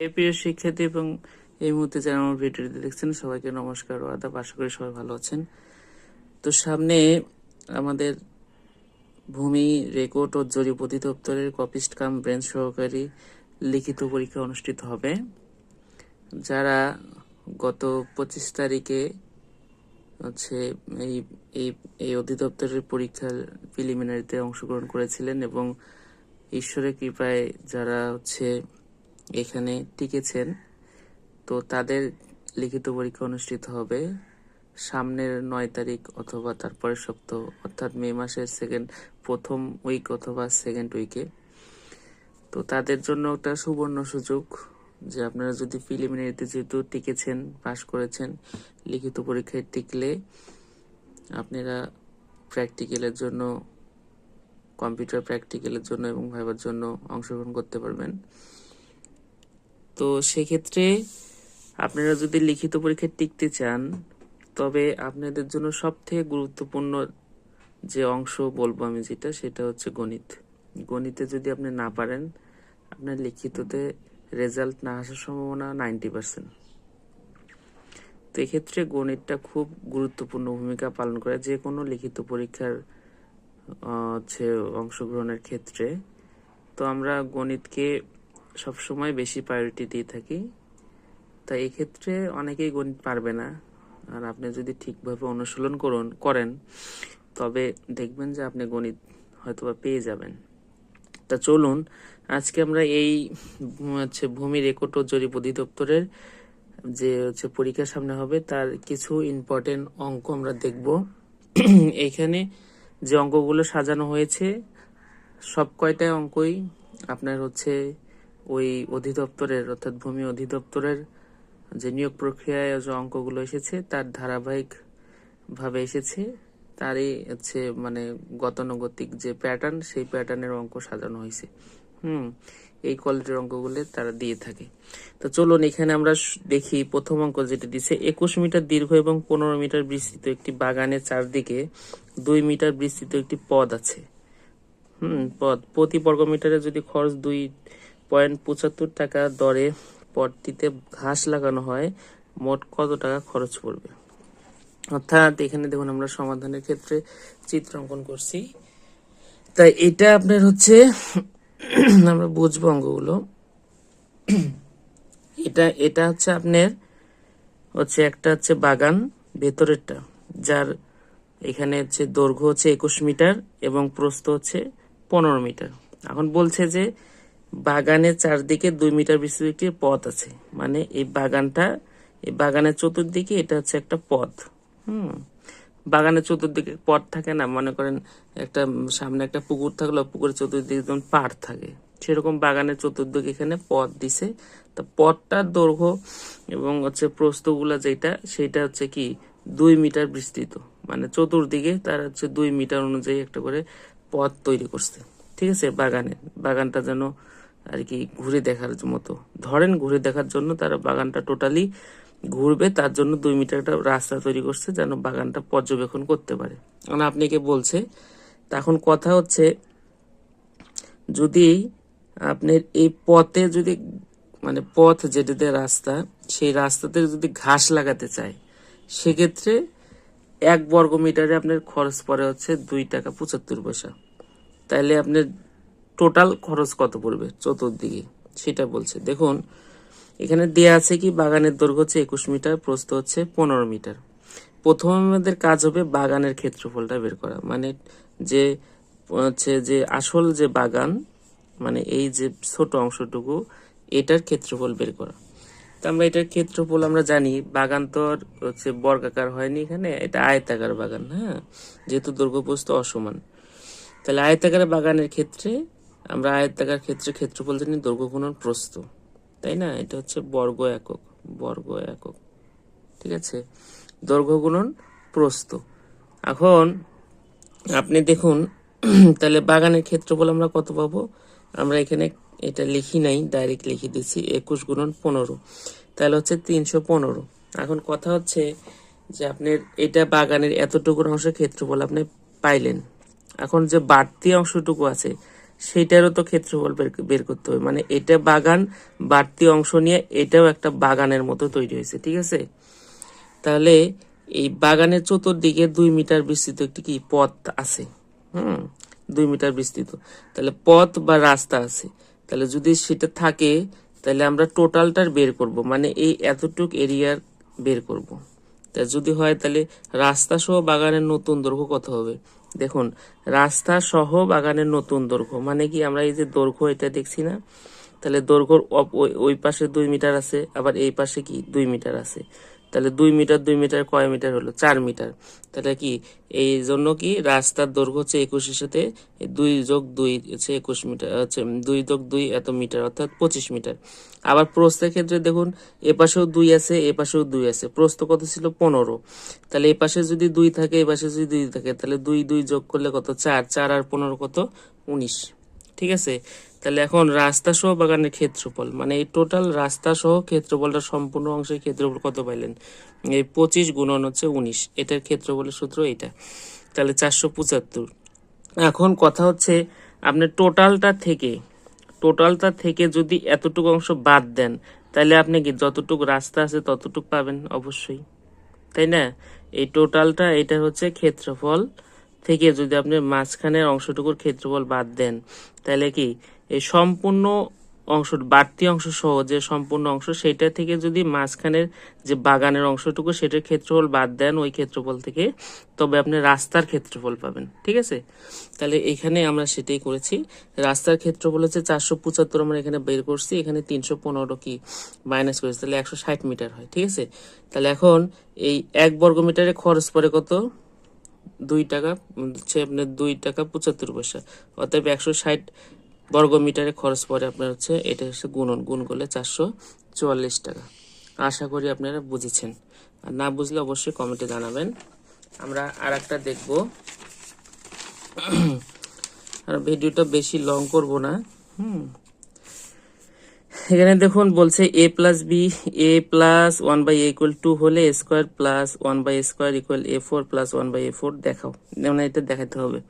এই প্রিয় শিক্ষার্থী এবং এই মুহূর্তে যারা আমার ভিডিওটি দেখছেন, সবাইকে নমস্কার ও আদাব। আশা করি সবাই ভালো আছেন। তো সামনে আমাদের ভূমি রেকর্ড ও জরিপ অধিদপ্তরের কপিস্ট কাম ব্রেঞ্চ সহকারী লিখিত পরীক্ষা অনুষ্ঠিত হবে, যারা গত পঁচিশ তারিখে হচ্ছে এই এই এই অধিদপ্তরের পরীক্ষার প্রিলিমিনারিতে অংশগ্রহণ করেছিলেন এবং ঈশ্বরের কৃপায় যারা হচ্ছে এখানে টিকেছেন। তো তাদের লিখিত পরীক্ষা অনুষ্ঠিত হবে সামনের নয় তারিখ অথবা তারপরের সপ্তাহ, অর্থাৎ মে মাসের সেকেন্ড প্রথম উইক অথবা সেকেন্ড উইকে তো তাদের জন্য একটা সুবর্ণ সুযোগ যে আপনারা যদি প্রিলিমিনারিতে যেহেতু টিকেছেন পাশ করেছেন, লিখিত পরীক্ষায় টিকলে আপনারা প্র্যাকটিক্যালের জন্য কম্পিউটার প্র্যাকটিক্যালের জন্য এবং ভাইবার জন্য অংশগ্রহণ করতে পারবেন। তো সেক্ষেত্রে আপনারা যদি লিখিত পরীক্ষায় টিকতে চান, তবে আপনাদের জন্য সব থেকে গুরুত্বপূর্ণ যে অংশ বলব আমি যেটা, সেটা হচ্ছে গণিত। গণিতে যদি আপনি না পারেন, আপনার লিখিততে রেজাল্ট না আসার সম্ভাবনা নাইনটি পার্সেন্ট। তো এক্ষেত্রে গণিতটা খুব গুরুত্বপূর্ণ ভূমিকা পালন করে যে কোনো লিখিত পরীক্ষার হচ্ছে অংশগ্রহণের ক্ষেত্রে। তো আমরা গণিতকে সবসময় বেশি প্রায়োরিটি দিয়ে থাকি। তাই এক্ষেত্রে অনেকেই গণিত পারবে না। আর আপনি যদি ঠিকভাবে অনুশীলন করুন, করেন, তবে দেখবেন যে আপনি গণিত হয়তোবা পেয়ে যাবেন। তা চলুন, আজকে আমরা এই হচ্ছে ভূমি রেকর্ড ও জরিপ অধিদপ্তরের যে হচ্ছে পরীক্ষা সামনে হবে, তার কিছু ইম্পর্টেন্ট অঙ্ক আমরা দেখব। এইখানে যে অঙ্কগুলো সাজানো হয়েছে, সব কয়টা অঙ্কই আপনার হচ্ছে ওই অধিদপ্তরের, অর্থাৎ ভূমি অধিদপ্তরের যে নিয়োগ প্রক্রিয়ায় যে অঙ্কগুলো এসেছে, তার ধারাবাহিক ভাবে এসেছে। তারই হচ্ছে মানে গতানুগতিক যে প্যাটার্ন সেই প্যাটার্নের অঙ্ক সাজানো হয়েছে। হুম, এই কোয়ালিটির অঙ্কগুলো তারা দিয়ে থাকে। তো চলুন, এখানে আমরা দেখি প্রথম অঙ্ক যেটা দিছে। একুশ মিটার দীর্ঘ এবং পনেরো মিটার বিস্তৃত একটি বাগানের চারদিকে দুই মিটার বিস্তৃত একটি পদ আছে। হুম, পদ। প্রতি বর্গ মিটারে যদি খরচ দুই পয়েন্ট পঁচাত্তর টাকা দরে পদটিতে ঘাস লাগানো হয়, মোট কত টাকা খরচ পড়বে? অর্থাৎ এখানে দেখুন আমরা সমাধানের ক্ষেত্রে চিত্র অঙ্কন করছি। তাই এটা আপনার হচ্ছে, আমরা বুঝব অঙ্কগুলো। এটা এটা হচ্ছে আপনার হচ্ছে একটা হচ্ছে বাগান, ভেতরেরটা, যার এখানে হচ্ছে দৈর্ঘ্য হচ্ছে একুশ মিটার এবং প্রস্থ হচ্ছে পনেরো মিটার। এখন বলছে যে বাগানের চারদিকে দুই মিটার বিস্তৃত একটি পথ আছে। মানে এই বাগানটা, এই বাগানের চতুর্দিকে এটা হচ্ছে একটা পথ। হুম। বাগানের চতুর্দিকে পথ থাকে না, মনে করেন একটা সামনে একটা পুকুর থাকল পুকুরের চতুর্দিকে যেমন পাড় থাকে। সেরকম বাগানের চতুর্দিকে এখানে পথ দিছে। তো পথটার দৈর্ঘ্য এবং হচ্ছে প্রস্থগুলা যেটা, সেটা হচ্ছে কি দুই মিটার বিস্তৃত। মানে চতুর্দিকে তার হচ্ছে দুই মিটার অনুযায়ী একটা করে পথ তৈরি করছে। ঠিক আছে, বাগানে, বাগানটা যেন আর কি ঘুরে দেখার মতো। ধরেন ঘুরে দেখার জন্য তারা বাগানটা টোটালি ঘুরবে, তার জন্য দুই মিটার একটা রাস্তা তৈরি করছে যেন বাগানটা পর্যবেক্ষণ করতে পারে। মানে আপনি কে বলছে তখন কথা হচ্ছে, যদি আপনার এই পথে যদি মানে পথ যেটাতে রাস্তা, সেই রাস্তাতে যদি ঘাস লাগাতে চায়, সেক্ষেত্রে এক বর্গ মিটারে আপনার খরচ পড়ে হচ্ছে দুই টাকা পঁচাত্তর পয়সা। তাহলে আপনার টোটাল খরচ কত পড়বে চতুর্দিকে? সেটা বলছে। দেখুন, এখানে দেয়া আছে কি, বাগানের দৈর্ঘ্য হচ্ছে একুশ মিটার, প্রস্থ হচ্ছে পনেরো মিটার। প্রথম আমাদের কাজ হবে বাগানের ক্ষেত্রফলটা বের করা। মানে যে, হচ্ছে যে আসল যে বাগান মানে এই যে ছোট অংশটুকু, এটার ক্ষেত্রফল বের করা। তো আমরা এটার ক্ষেত্রফল আমরা জানি, বাগান তো আর হচ্ছে বর্গাকার হয়নি এখানে, এটা আয়তাকার বাগান হ্যাঁ? যেহেতু দৈর্ঘ্য প্রস্থ অসমান। তাহলে আয়তাকার বাগানের ক্ষেত্রে, আমরা আয়তাকার ক্ষেত্রে ক্ষেত্রফল জানি দৈর্ঘ্য গুণন প্রস্থ, তাই না? এটা হচ্ছে বর্গ একক বর্গ একক, ঠিক আছে? দৈর্ঘ্য গুণন প্রস্থ। এখন আপনি দেখুন, তাহলে বাগানের ক্ষেত্রফল আমরা কত পাবো? আমরা এখানে এটা লিখি নাই, ডাইরেক্ট লিখে দিচ্ছি একুশ গুণন পনেরো, তাহলে হচ্ছে তিনশো পনেরো। এখন কথা হচ্ছে যে আপনার এটা বাগানের এতটুকু অংশের ক্ষেত্রফল আপনি পাইলেন। এখন যে বাড়তি অংশটুকু আছে, সেইটারও তো ক্ষেত্রফল বের করতে হবে। মানে এটা বাগান, বাড়তি অংশ নিয়ে এটাও একটা বাগানের মতো তৈরি হয়েছে, ঠিক আছে? তাহলে এই বাগানের চতুর্দিকে দুই মিটার বিস্তৃত একটি কি পথ আছে? হুম, দুই মিটার বিস্তৃত। তাহলে পথ বা রাস্তা আছে। তাহলে যদি সেটা থাকে, তাহলে আমরা টোটালটার বের করব। মানে এই এতটুক এরিয়ার বের করব। তা যদি হয় তাহলে রাস্তা সহ বাগানের নতুন দৈর্ঘ্য কত হবে? দেখুন রাস্তা সহ বাগানের নতুন দৈর্ঘ্য মানে কি আমরা এই যে দৈর্ঘ্য এটা দেখছি না? তাহলে দৈর্ঘ্যর ওই পাশে দুই মিটার আছে, আবার এই পাশে কি দুই মিটার আছে। তাহলে দুই মিটার দুই মিটার, কয় মিটার হলো? চার মিটার। তাহলে কি? এই জন্য কি রাস্তার দৈর্ঘ্য হচ্ছে একুশের সাথে দুই যোগ দুই হচ্ছে একুশ মিটার, হচ্ছে দুই যোগ দুই এত মিটার, অর্থাৎ পঁচিশ মিটার। আবার প্রস্থের ক্ষেত্রে দেখুন, এ পাশেও দুই আছে, এ পাশেও দুই আছে। প্রস্থ কত ছিল? পনেরো। তাহলে এ পাশে যদি দুই থাকে, এ পাশে যদি দুই থাকে, তাহলে দুই দুই যোগ করলে কত? চার। চার আর পনেরো কত? উনিশ। ঠিক আছে? তাহলে এখন রাস্তা সহ বাগানের ক্ষেত্রফল মানে এই টোটাল রাস্তা সহ ক্ষেত্রফলটা সম্পূর্ণ অংশের ক্ষেত্রফল কত পাইলেন? এই পঁচিশ গুণন হচ্ছে উনিশ, এটার ক্ষেত্রফলের সূত্র এটা তাহলে চারশো পঁচাত্তর। এখন কথা হচ্ছে আপনি টোটালটা থেকে টোটালটা থেকে যদি এতটুকু অংশ বাদ দেন, তাহলে আপনি কি যতটুকু রাস্তা আছে ততটুকু পাবেন? অবশ্যই। তাই না? এই টোটালটা এটা হচ্ছে ক্ষেত্রফল থেকে যদি আপনি মাঝখানের অংশটুকুর ক্ষেত্রফল বাদ দেন, তাহলে কি এই সম্পূর্ণ অংশ, বাড়তি অংশ সহ যে সম্পূর্ণ অংশ, সেটা থেকে যদি মাঝখানের যে বাগানের অংশটুকু সেটার ক্ষেত্রফল বাদ দেন, ওই ক্ষেত্রফল থেকে, তবে আপনি রাস্তার ক্ষেত্রফল পাবেন। ঠিক আছে? তাহলে এখানে আমরা সেটাই করেছি। রাস্তার ক্ষেত্রফল হচ্ছে চারশো পঁচাত্তর আমরা এখানে বের করছি। এখানে তিনশো পনেরো কি মাইনাস করেছি, তাহলে একশো ষাট মিটার হয়। ঠিক আছে? তাহলে এখন এই এক বর্গ মিটারে খরচ পড়ে কত? দুই টাকা, হচ্ছে আপনার দুই টাকা পঁচাত্তর পয়সা। অতএব একশো ষাট বর্গ মিটারে খরচ পড়ে আপনার হচ্ছে, এটা হচ্ছে গুণন, গুণ করলে চারশো চুয়াল্লিশ টাকা। আশা করি আপনারা বুঝেছেন। আর না বুঝলে অবশ্যই কমেন্টে জানাবেন। আমরা আর একটা দেখব। আর ভিডিওটা বেশি লং করব না। হুম। এখানে দেখুন, বলছে A plus B A plus one by equal to হলে A square plus one by square equal A four plus one by A four দেখাও। যেমন এটা দেখাতে হবে।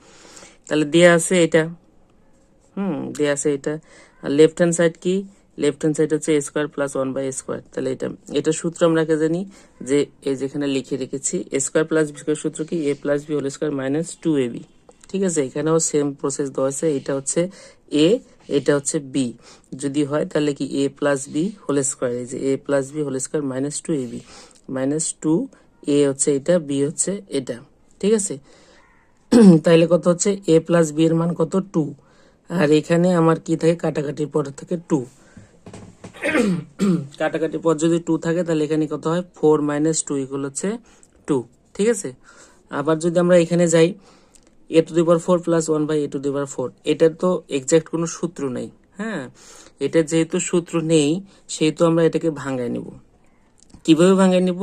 তাহলে দেয়া আছে এটা। হুম, দেয়া আছে এটা লেফট হ্যান্ড সাইড কি? লেফট হ্যান্ড সাইড হচ্ছে square plus one by square তাহলে এটা এটা সূত্র আমরা কে জানি? যে এই যেখানে লিখে রেখেছি স্কোয়ার প্লাস বি স্কোয়ার সূত্র কি? A plus B whole square minus two A B ঠিক আছে, এখানেও সেম প্রসেস দেওয়া আছে, এটা হচ্ছে এ এটা হচ্ছে বি যদি হয় তাহলে কি A plus B whole square এই যে A plus B whole square minus two A B minus two A হচ্ছে এটা বি হচ্ছে এটা। ঠিক আছে? তাইলে কত হচ্ছে? এ প্লাস বি এর মান কত? টু আর এখানে আমার কি থাকে? কাটাকাটির পর থাকে টু কাটাকাটির পর যদি টু থাকে, তাহলে এখানে কত হয়? ফোর মাইনাস টু ইকুয়াল হচ্ছে টু ঠিক আছে? আবার যদি আমরা এখানে যাই A two the power four plus one by A two the power four এটার তো এক্সাক্ট কোনো সূত্র নেই হ্যাঁ? এটা যেহেতু সূত্র নেই, সেহেতু আমরা এটাকে ভাঙায় নিব। কীভাবে ভাঙায় নিব?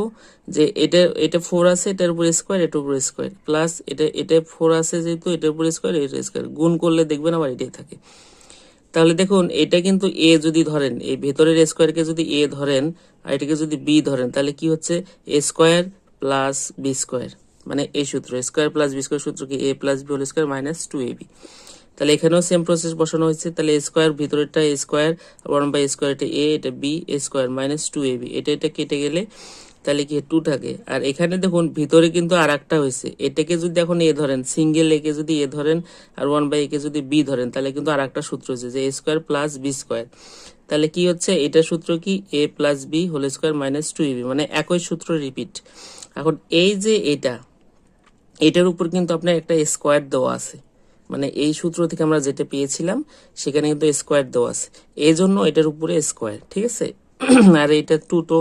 যে এটা এটা ফোর আছে, এটার উপর স্কোয়ার এটার উপর স্কোয়ার প্লাস এটা এটা ফোর আছে যেহেতু, এটার উপর স্কোয়ার এটা স্কোয়ার গুণ করলে দেখবেন আবার এটাই থাকে। তাহলে দেখুন, এটা কিন্তু এ যদি ধরেন, এই ভেতরের স্কোয়ারকে যদি এ ধরেন, আর এটাকে যদি বি ধরেন, তাহলে কি হচ্ছে? A square plus B square মানে এই সূত্র। স্কোয়ার প্লাস বি স্কোয়ার সূত্র কি? A plus B whole square minus two A B তাহলে এখানেও সেম প্রসেস বসানো হয়েছে। তাহলে স্কোয়ার ভিতরেরটা স্কোয়ার ওয়ান বাই স্কোয়ার এটা এ এটা B A square minus two A B এটা এটা কেটে গেলে তাহলে কি টু থাকে। আর এখানে দেখুন, ভিতরে কিন্তু আর একটা হয়েছে। এটাকে যদি এখন এ ধরেন সিঙ্গেল একে যদি এ ধরেন, আর ওয়ান বাই একে যদি বি ধরেন, তাহলে কিন্তু আর একটা সূত্র হচ্ছে যে A square plus B square তাহলে কি হচ্ছে, এটা সূত্র কি? A plus B whole square minus two A B মানে একই সূত্র রিপিট এখন এই যে এটা, এটার উপর কিন্তু আপনার একটা স্কোয়ার দেওয়া আছে। মানে এই সূত্র থেকে আমরা যেটা পেয়েছিলাম, সেখানে কিন্তু স্কোয়ার দেওয়া আছে। এই জন্য এটার উপরে স্কোয়ার ঠিক আছে? আর এটা টু তো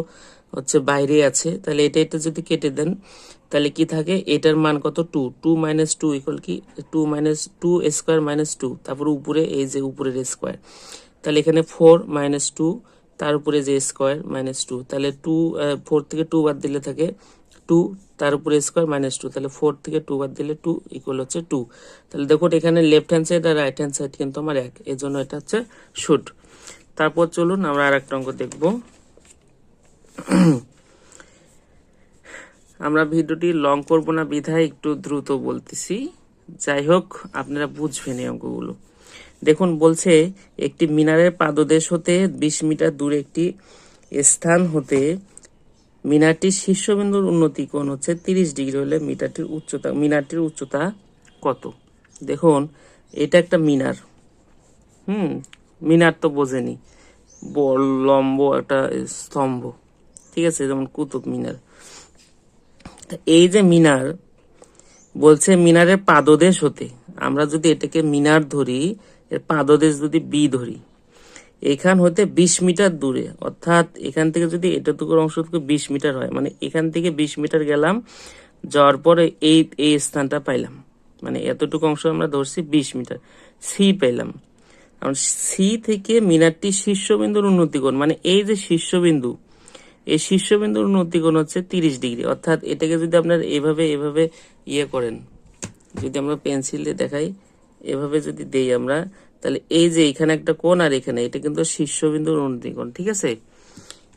হচ্ছে বাইরে আছে। তাহলে এটা এটা যদি কেটে দেন, তাহলে কি থাকে? এটার মান কত? Two two minus two equal কি? Two minus two square minus two তারপরে উপরে এই যে উপরের স্কোয়ার তাহলে এখানে ফোর মাইনাস টু তার উপরে যে স্কোয়ার মাইনাস টু তাহলে টু ফোর থেকে টু বাদ দিলে থাকে টু তার উপরে স্কোয়ার মাইনাস টু তাহলে ফোর থেকে টু বাদ দিলে টু ইকুয়াল হচ্ছে টু তাহলে দেখুন এখানে লেফট হ্যান্ড সাইড আর রাইট হ্যান্ড সাইড কিন্তু আমার এক এর জন্য এটা হচ্ছে শুট তারপর চলুন আমরা আর একটা অঙ্ক দেখব। আমরা ভিডিওটি লং করব না, বিধায় একটু দ্রুত বলতেছি। যাই হোক, আপনারা বুঝবেন এই অঙ্কগুলো। দেখুন, বলছে একটি মিনারের পাদদেশ হতে বিশ মিটার দূরে একটি স্থান হতে মিনারটির শীর্ষবিন্দুর উন্নতি কোণ হচ্ছে তিরিশ ডিগ্রি হলে মিটারটির উচ্চতা, মিনারটির উচ্চতা কত? দেখুন, এটা একটা মিনার। হুম, মিনার তো বোঝেনি। লম্ব একটা স্তম্ভ। ঠিক আছে, যেমন কুতুব মিনার। এই যে মিনার, বলছে মিনারের পাদদেশ হতে। আমরা যদি এটাকে মিনার ধরি, এর পাদদেশ যদি বি ধরি এখান হতে বিশ মিটার দূরে। অর্থাৎ এখান থেকে যদি এতটুকুর অংশ থেকে বিশ মিটার হয় মানে এখান থেকে বিশ মিটার গেলাম, যাওয়ার পরে এই এই স্থানটা পাইলাম। মানে এতটুকু অংশ আমরা ধরছি বিশ মিটার। সি পেলাম কারণ সি থেকে মিনারটি শীর্ষবিন্দুর উন্নতি কোণ মানে এই যে শীর্ষবিন্দু, এই শীর্ষবিন্দুর উন্নতি কোণ হচ্ছে তিরিশ ডিগ্রি। অর্থাৎ এটাকে যদি আপনার এভাবে এভাবে ইয়ে করেন, যদি আমরা পেন্সিল দিয়ে দেখাই, এভাবে যদি দেই আমরা তাহলে এই যে এখানে একটা কোণ আর এখানে, এটা কিন্তু শীর্ষবিন্দুর উন্নতি কোণ ঠিক আছে?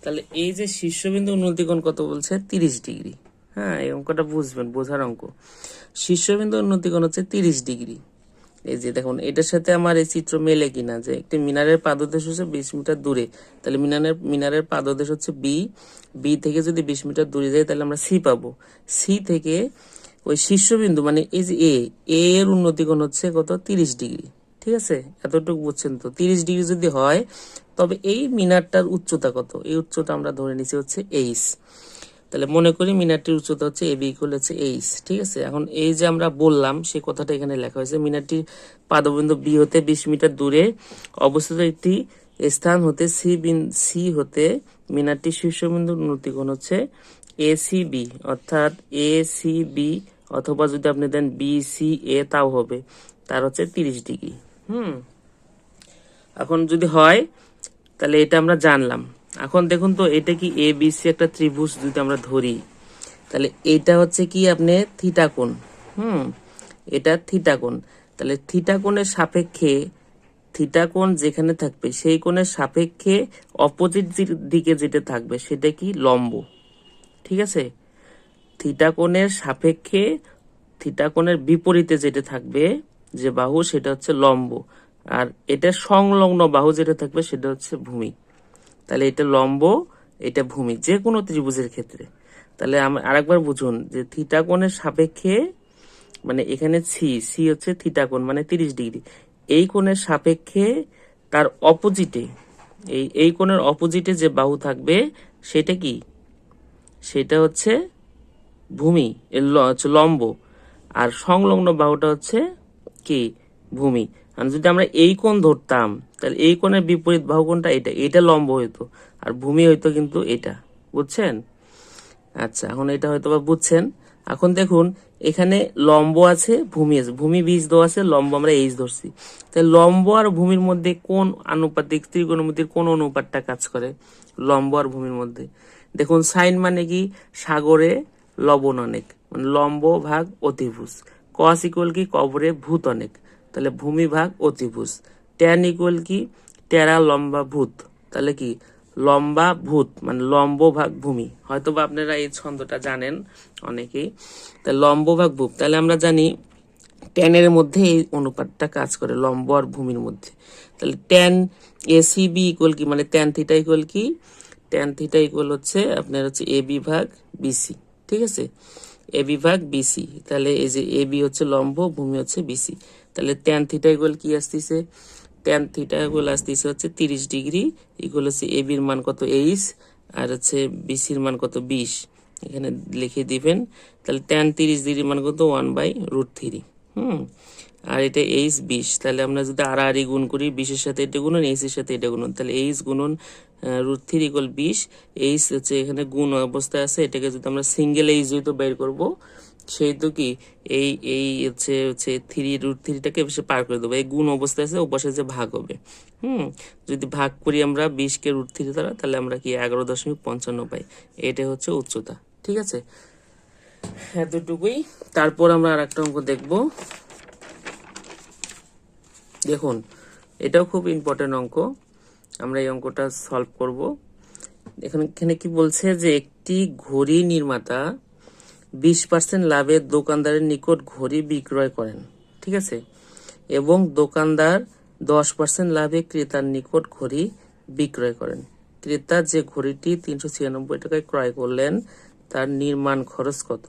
তাহলে এই যে শীর্ষবিন্দু উন্নতি কোণ কত বলছে? তিরিশ ডিগ্রি। হ্যাঁ এই অঙ্কটা বুঝবেন, বোঝার অঙ্ক। শীর্ষবিন্দু উন্নতি কোণ হচ্ছে তিরিশ ডিগ্রি। এই যে দেখুন, এটার সাথে আমার এই চিত্র মেলে কিনা, যে একটি মিনারের পাদদেশ হচ্ছে বিশ মিটার দূরে। তাহলে মিনারের মিনারের পাদদেশ হচ্ছে বি। বি থেকে যদি বিশ মিটার দূরে যাই তাহলে আমরা সি পাবো। সি থেকে ওই শীর্ষবিন্দু মানে এই যে এ এর উন্নতি কোণ হচ্ছে কত? তিরিশ ডিগ্রি। ঠিক আছে? এতটুকু বুঝছেন তো? তিরিশ ডিগ্রি যদি হয়, তবে এই মিনারটার উচ্চতা কত? এই উচ্চতা আমরা ধরে নিচ্ছি হচ্ছে এইচ। তাহলে মনে করি মিনারটির উচ্চতা হচ্ছে এ বি ইকুয়াল হচ্ছে এইচ, ঠিক আছে? এখন এই যে আমরা বললাম সেই কথাটা এখানে লেখা হয়েছে, মিনারটির পাদবিন্দু বি হতে বিশ মিটার দূরে অবস্থিত একটি স্থান হতে সি বিন, সি হতে মিনারটির শীর্ষবিন্দুর উন্নতি কোণ হচ্ছে এ সি বি, অর্থাৎ এ সি বি, অথবা যদি আপনি দেন বি সি এ, তাও হবে। তার হচ্ছে তিরিশ ডিগ্রি। হুম। এখন যদি হয়, তাহলে এটা আমরা জানলাম। এখন দেখুন তো, এটা কি এ বি সি একটা ত্রিভুজ যদি আমরা ধরি, তাহলে এটা হচ্ছে কি আপনি থিটা কোণ? হুম, এটা থিটা কোণ। তাহলে থিটা কোণের সাপেক্ষে থিটা কোণ যেখানে থাকবে, সেই কোণের সাপেক্ষে অপোজিট দিকে যেটা থাকবে, সেটা কি? লম্ব। ঠিক আছে? থিটা কোণের সাপেক্ষে থিটা কোণের বিপরীতে যেটা থাকবে যে বাহু, সেটা হচ্ছে লম্ব। আর এটা সংলগ্ন বাহু যেটা থাকবে, সেটা হচ্ছে ভূমি। তাহলে এটা লম্ব, এটা ভূমি, যে কোনো ত্রিভুজের ক্ষেত্রে। তাহলে আমরা আরেকবার বুঝুন যে থিটা কোণের সাপেক্ষে মানে এখানে সি সি হচ্ছে থিটা কোণ মানে তিরিশ ডিগ্রি। এই কোণের সাপেক্ষে তার অপোজিটে, এই এই কোণের অপোজিটে যে বাহু থাকবে, সেটা কি? সেটা হচ্ছে ভূমি লম্ব। আর সংলগ্ন বাহুটা হচ্ছে কি? ভূমি। আর যদি আমরা এই কোণ ধরতাম, তাহলে এই কোণের বিপরীত বাহু কোণটা এটা এটা লম্ব হইতো, আর ভূমি হইতো কিন্তু এটা। বুঝছেন? আচ্ছা এখন এটা হয়তো বা বুঝছেন। এখন দেখুন, এখানে লম্ব আছে, ভূমি আছে। ভূমি বীজ দেওয়া আছে, লম্ব আমরা এইচ ধরছি। তাহলে লম্ব আর ভূমির মধ্যে কোন আনুপাতিক, ত্রিকোণমিতির কোন অনুপাতটা কাজ করে? লম্ব আর ভূমির মধ্যে। দেখুন, সাইন মানে কি? সাগরে লবণ অনেক মানে লম্ব ভাগ অতিভুজ। কস ইকুয়াল কি কবরে ভূত অনেক? তাহলে ভূমি ভাগ ট্যান ইকুয়াল কি টেরা লম্বা ভূত? তাহলে কি লম্বা ভূত মানে লম্ব ভাগ ভূমি? হয়তো বা আপনারা এই ছন্দটা জানেন অনেকেই। তা লম্ব ভাগ ভূত, তাহলে আমরা জানি ট্যানের মধ্যে এই অনুপাতটা কাজ করে, লম্ব আর ভূমির মধ্যে। তাহলে ট্যান এসিবি ইকুয়াল কি মানে ট্যান থিটা ইকুয়াল কি? ট্যান থিটা ইকুয়াল হচ্ছে আপনার হচ্ছে এ বিভাগ বিসি ঠিক আছে? এ বিভাগ বিসি তাহলে এই যে এ বি হচ্ছে লম্ব, ভূমি হচ্ছে বিসি তাহলে ট্যান থিটা ইকুয়াল কি আসতেছে? ট্যান থিটা ইকুয়াল আসতেছে হচ্ছে তিরিশ ডিগ্রি ইকুয়াল হচ্ছে এ বির মান কত? এইচ আর হচ্ছে বিসির মান কত? বিশ। এখানে লিখে দিবেন। তাহলে ট্যান তিরিশ ডিগ্রি মান কত? One by root three hmm? আর এটা এইচ বিশ। তাহলে আমরা যদি আড়াআড়ি গুণ করি, বিশের সাথে এটা গুণন এইচ এর সাথে এটা গুণন। তাহলে এইচ গুণন রুট থ্রি ইকুয়াল বিশ। এইচ হচ্ছে এখানে গুণ অবস্থায় আছে, এটাকে যদি আমরা সিঙ্গেল এইচ যেহেতু বের করব তো কি? এই এই হচ্ছে হচ্ছে থ্রি রুট থ্রিটাকে বেশি পার করে দেবো। এই গুণ অবস্থায় আছে ও পাশে যে ভাগ হবে। হুম? যদি ভাগ করি আমরা বিশকে রুট থ্রি দ্বারা, তাহলে আমরা কি এগারো দশমিক পঞ্চান্ন পাই। এটা হচ্ছে উচ্চতা। ঠিক আছে? এতটুকুই। তারপর আমরা আর একটা অঙ্ক দেখব। দেখুন, এটাও খুব ইম্পর্টেন্ট অঙ্ক। আমরা এই অঙ্কটা সলভ করব। এখানে এখানে কি বলছে যে একটি ঘড়ি নির্মাতা বিশ পার্সেন্ট লাভে দোকানদারের নিকট ঘড়ি বিক্রয় করেন, ঠিক আছে? এবং দোকানদার দশ পার্সেন্ট লাভে ক্রেতার নিকট ঘড়ি বিক্রয় করেন। ক্রেতা যে ঘড়িটি তিনশো ছিয়ানব্বই টাকায় ক্রয় করলেন, তার নির্মাণ খরচ কত?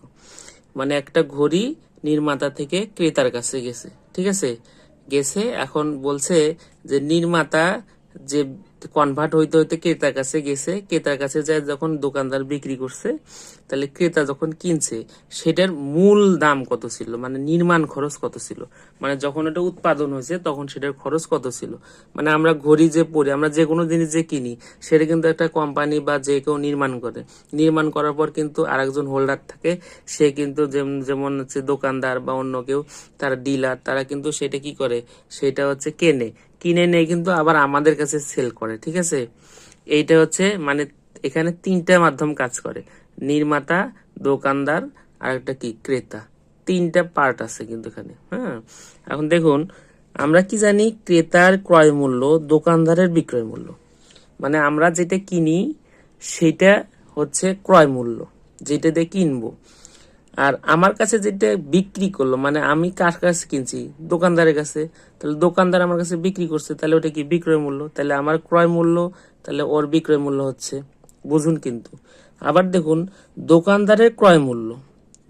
মানে একটা ঘড়ি নির্মাতা থেকে ক্রেতার কাছে গেছে, ঠিক আছে? গেছে এখন বলছে যে নির্মাতা যে কনভার্ট হইতে হইতে ক্রেতার কাছে গেছে। ক্রেতার কাছে যায় যখন দোকানদার বিক্রি করছে, তাহলে ক্রেতা যখন কিনছে, সেটার মূল দাম কত ছিল? মানে নির্মাণ খরচ কত ছিল? মানে যখন এটা উৎপাদন হয়েছে, তখন সেটার খরচ কত ছিল? মানে আমরা ঘড়ি যে পরি আমরা যে কোনো জিনিস যে কিনি, সেটা কিন্তু একটা কোম্পানি বা যে কেউ নির্মাণ করে। নির্মাণ করার পর কিন্তু আরেকজন হোল্ডার থাকে, সে কিন্তু যেমন হচ্ছে দোকানদার বা অন্য কেউ, তারা ডিলার তারা কিন্তু সেটা কি করে? সেটা হচ্ছে কেনে। কিনে নিয়ে কিন্তু আবার আমাদের কাছে সেল করে, ঠিক আছে? এইটা হচ্ছে মানে এখানে তিনটা মাধ্যম কাজ করে। নির্মাতা, দোকানদার আর একটা কি, ক্রেতা। তিনটা পার্ট আছে কিন্তু এখানে হ্যাঁ? এখন দেখুন, আমরা কি জানি, ক্রেতার ক্রয় মূল্য, দোকানদারের বিক্রয় মূল্য। মানে আমরা যেটা কিনি, সেটা হচ্ছে ক্রয় মূল্য, যেটা দিয়ে কিনবো। আর আমার কাছে যেটা বিক্রি করল মানে আমি কার কাছে কিনছি? দোকানদারের কাছে। তাহলে দোকানদার আমার কাছে বিক্রি করছে, তাহলে ওটা কি বিক্রয় মূল্য? তাহলে আমার ক্রয় মূল্য, তাহলে ওর বিক্রয় মূল্য হচ্ছে। বুঝুন কিন্তু। আবার দেখুন, দোকানদারের ক্রয় মূল্য,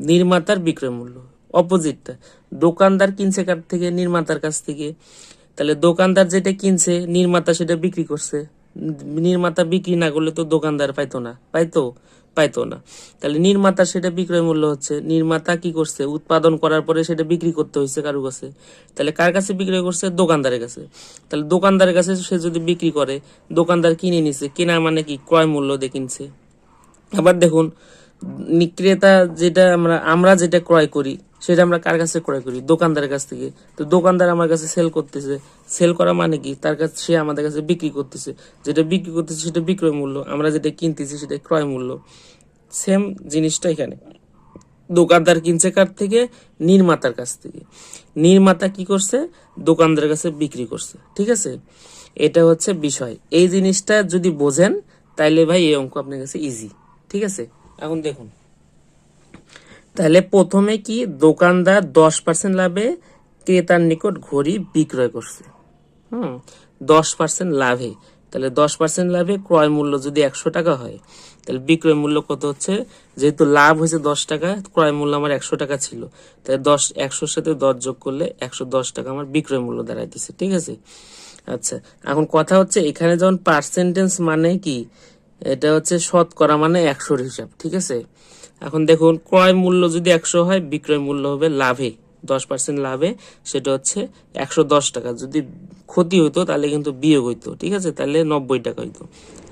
নির্মাতার বিক্রয় মূল্য অপোজিটটা দোকানদার কিনছে কার থেকে? নির্মাতার কাছ থেকে। তাহলে দোকানদার যেটা কিনছে, নির্মাতা সেটা বিক্রি করছে। নির্মাতা বিক্রি না করলে তো দোকানদার পাইতো না। পাইতো? পাইতো না। তাহলে নির্মাতা সেটা বিক্রয় মূল্য হচ্ছে। নির্মাতা কি করছে? উৎপাদন করার পরে সেটা বিক্রি করতে হয়েছে কারও কাছে। তাহলে কার কাছে বিক্রয় করছে? দোকানদারের কাছে। তাহলে দোকানদারের কাছে সে যদি বিক্রি করে, দোকানদার কিনে নিছে। কেনা মানে কি? ক্রয় মূল্য দিয়ে কিনছে। আবার দেখুন, নিক্রেতা যেটা আমরা আমরা যেটা ক্রয় করি সেটা আমরা কার কাছে ক্রয় করি? দোকানদারের কাছ থেকে। তো দোকানদার আমার কাছে সেল করতেছে। সেল করা মানে কি? তার কাছে সে আমাদের কাছে বিক্রি করতেছে। যেটা বিক্রি করতেছে সেটা বিক্রয় মূল্য। আমরা যেটা কিনতেছি সেটা ক্রয় মূল্য। সেম জিনিসটা এখানে। দোকানদার কিনছে কার থেকে? নির্মাতার কাছ থেকে। নির্মাতা কি করছে? দোকানদারের কাছে বিক্রি করছে। ঠিক আছে? এটা হচ্ছে বিষয়। এই জিনিসটা যদি বোঝেন, তাইলে ভাই এই অঙ্ক আপনার কাছে ইজি ঠিক আছে? এখন দেখুন। তাহলে প্রথমে কি দোকানদার দশ পার্সেন্ট লাভে, ক্রেতার নিকট ঘড়ি বিক্রয় করছে। হুম, দশ পার্সেন্ট লাভে। তাহলে দশ পার্সেন্ট লাভে ক্রয় মূল্য যদি একশো টাকা হয়, তাহলে বিক্রয় মূল্য কত হচ্ছে? যেহেতু লাভ হয়েছে দশ টাকা, ক্রয় মূল্য আমার একশো টাকা ছিল। তাহলে দশ, একশোর সাথে দশ যোগ করলে একশো দশ টাকা আমার বিক্রয় মূল্য দাঁড়াইতেছে, ঠিক আছে? আচ্ছা এখন কথা হচ্ছে এখানে যখন পার্সেন্টেজ মানে কি? এটা হচ্ছে শতকরা মানে একশোর হিসাব, ঠিক আছে? এখন দেখুন, ক্রয় মূল্য যদি একশো হয়, বিক্রয় মূল্য হবে লাভে, দশ পার্সেন্ট লাভে, সেটা হচ্ছে একশো দশ টাকা। যদি ক্ষতি হইতো, তাহলে কিন্তু বিয়োগ হইতো, ঠিক আছে? তাহলে নব্বই টাকা হইতো।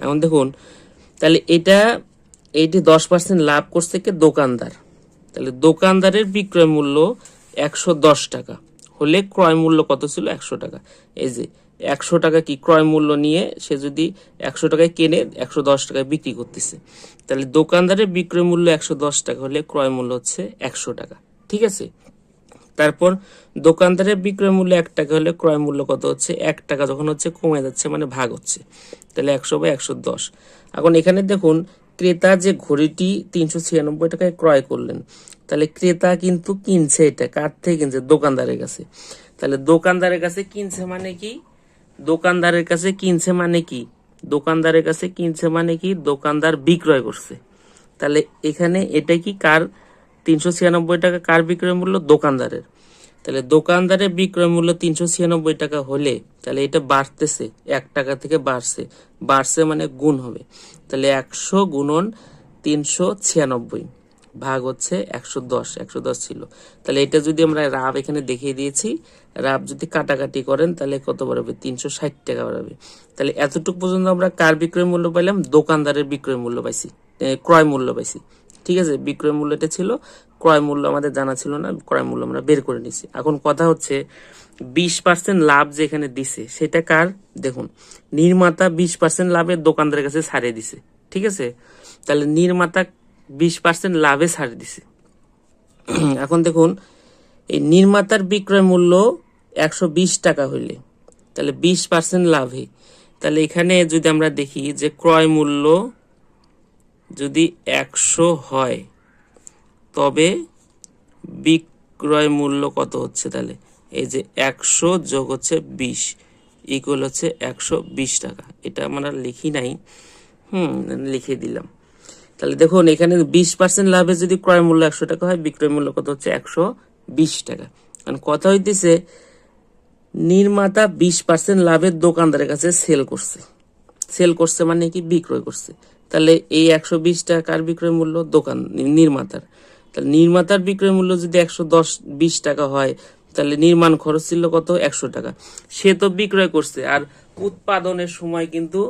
এখন দেখুন, তাহলে এটা, এইটি দশ পার্সেন্ট লাভ করছে কে? দোকানদার। তাহলে দোকানদারের বিক্রয় মূল্য একশো দশ টাকা, হলে ক্রয় মূল্য কত ছিল? একশো টাকা। এই যে একশো টাকা কি ক্রয় মূল্য নিয়ে সে যদি একশো টাকায় কেনে একশো দশ টাকায় বিক্রি করতেছে, তাহলে দোকানদারের বিক্রয় মূল্য একশো দশ টাকা হলে ক্রয় মূল্য হচ্ছে একশো টাকা, ঠিক আছে? তারপর দোকানদারের বিক্রয় মূল্য এক টাকা হলে ক্রয় মূল্য কত হচ্ছে? এক টাকা যখন হচ্ছে কমে যাচ্ছে মানে ভাগ হচ্ছে, তাহলে একশো বা একশো দশ। এখন এখানে দেখুন, ক্রেতা যে ঘড়িটি তিনশো ছিয়ানব্বই টাকায় ক্রয় করলেন, তাহলে ক্রেতা কিন্তু কিনছে এটা, কার থেকে কিনছে? দোকানদারের কাছে। তাহলে দোকানদারের কাছে কিনছে মানে কি? দোকানদারের কাছে কিনছে মানে কি? দোকানদারের কাছে কিনছে মানে কি? দোকানদার বিক্রয় করছে। তাহলে এখানে এটা কি কার? তিনশো ছিয়ানব্বই টাকা কার বিক্রয় মূল্য? দোকানদারের। তাহলে দোকানদারের বিক্রয় মূল্য তিনশো ছিয়ানব্বই টাকা হলে, তাহলে এটা বাড়তেছে, এক টাকা থেকে বাড়ছে। বাড়ছে মানে গুণ হবে। তাহলে একশো গুণন তিনশো ছিয়ানব্বই। ভাগ হচ্ছে একশো দশ একশো দশ ছিল। তাহলে এটা যদি আমরা রাব এখানে দেখিয়ে দিয়েছি রাব যদি কাটাকাটি করেন, তাহলে কত বাড়াবে? তিনশো ষাট টাকা বাড়াবে। তাহলে এতটুকু পর্যন্ত আমরা কার বিক্রয় মূল্য পাইলাম? দোকানদারের বিক্রয় মূল্য পাইছি ক্রয় মূল্য পাইছি। ঠিক আছে? বিক্রয় মূল্যটা ছিল, ক্রয় মূল্য আমাদের জানা ছিল না, ক্রয় মূল্য আমরা বের করে নিছি এখন কথা হচ্ছে, বিশ পার্সেন্ট লাভ যেখানে দিছে, সেটা কার? দেখুন, নির্মাতা বিশ পার্সেন্ট লাভের দোকানদারের কাছে ছাড়িয়ে দিছে। ঠিক আছে? তাহলে নির্মাতা বিশ পার্সেন্ট লাভে ছাড় দিছে। এখন দেখুন, এই নির্মাতার বিক্রয় মূল্য একশো বিশ টাকা হইলে, তাহলে বিশ পার্সেন্ট লাভে। তাহলে এখানে যদি আমরা দেখি যে ক্রয় মূল্য যদি একশো হয়, তবে বিক্রয় মূল্য কত হচ্ছে তাহলে? এই যে একশো যোগ হচ্ছে বিশ ইকুয়াল হচ্ছে একশো বিশ টাকা। এটা আমরা লিখি নাই। হুম, লিখে দিলাম। তাহলে দেখুন, এখানে বিশ পার্সেন্ট লাভে যদি ক্রয় মূল্য একশো টাকা হয়, বিক্রয় মূল্য কত হচ্ছে? একশো বিশ টাকা। কারণ কথা হইতেছে, নির্মাতা বিশ পার্সেন্ট লাভের দোকানদারের কাছে সেল করছে। সেল করছে মানে কি? বিক্রয় করছে। তাহলে এই একশো বিশ টাকার বিক্রয় মূল্য? দোকান, নির্মাতার। তাহলে নির্মাতার বিক্রয় মূল্য যদি একশো দশ, বিশ টাকা হয় তাহলে নির্মাণ খরচ ছিল কত? একশো টাকা। সে তো বিক্রয় করছে, আর উৎপাদনের সময় কিন্তু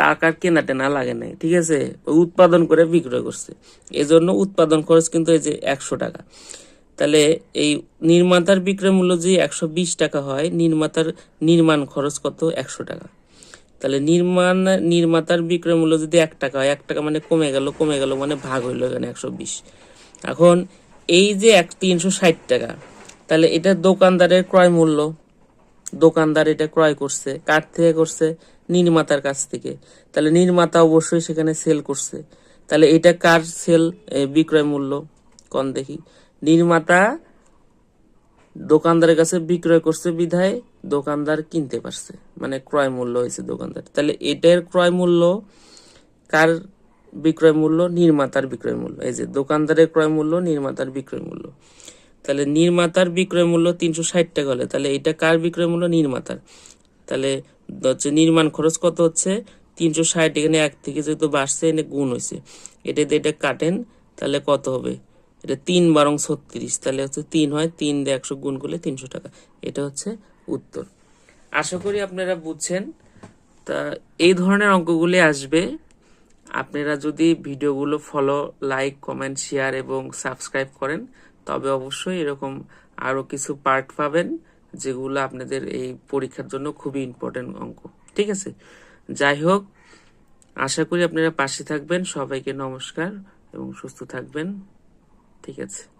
টাকার কেনা টেনা লাগে নাই, ঠিক আছে? উৎপাদন করে বিক্রয় করছে। এজন্য উৎপাদন খরচ কিন্তু এই যে একশো টাকা। তাহলে এই নির্মাতার বিক্রয় মূল্য যদি একশো বিশ টাকা হয়, নির্মাতার নির্মাণ খরচ কত? একশো টাকা। তাহলে নির্মাণ, নির্মাতার বিক্রয় মূল্য যদি এক টাকা হয়, এক টাকা মানে কমে গেল কমে গেল মানে ভাগ হইল এখানে একশো বিশ। এখন এই যে এক, তিনশো ষাট টাকা তাহলে এটা দোকানদারের ক্রয় মূল্য। দোকানদার এটা ক্রয় করছে, কার থেকে করছে? নির্মাতার কাছ থেকে। তাহলে নির্মাতা অবশ্যই সেখানে সেল করছে। তাহলে এটা কার সেল বিক্রয় মূল্য। কোন দেখি। নির্মাতা দোকানদারের কাছে বিক্রয় করছে বিধায় দোকানদার কিনতে পারছে। মানে ক্রয় মূল্য হয়েছে দোকানদার। তাহলে এটার ক্রয় মূল্য কার বিক্রয় মূল্য? নির্মাতার বিক্রয় মূল্য। এই যে দোকানদারের ক্রয় মূল্য, নির্মাতার বিক্রয় মূল্য। তাহলে নির্মাতার বিক্রয় মূল্য তিনশো ষাট টাকা হলে, তাহলে এটা কার বিক্রয় মূল্য? নির্মাতার। তাহলে হচ্ছে নির্মাণ খরচ কত হচ্ছে? তিনশো ষাট এখানে এক থেকে যেহেতু বাড়ছে, এনে গুণ হয়েছে। এটা এটা কাটেন, তাহলে কত হবে? এটা তিন বারং ছত্রিশ, তাহলে হচ্ছে তিন হয়, তিন দিয়ে একশো গুণ করলে তিনশো টাকা। এটা হচ্ছে উত্তর। আশা করি আপনারা বুঝছেন। তা এই ধরনের অঙ্কগুলি আসবে। আপনারা যদি ভিডিওগুলো ফলো লাইক কমেন্ট শেয়ার এবং সাবস্ক্রাইব করেন তবে অবশ্যই এরকম আরও কিছু পার্ট পাবেন, যেগুলো আপনাদের এই পরীক্ষার জন্য খুবই ইম্পর্টেন্ট অঙ্ক। ঠিক আছে? যাই হোক, আশা করি আপনারা পাশে থাকবেন। সবাইকে নমস্কার এবং সুস্থ থাকবেন। ঠিক আছে?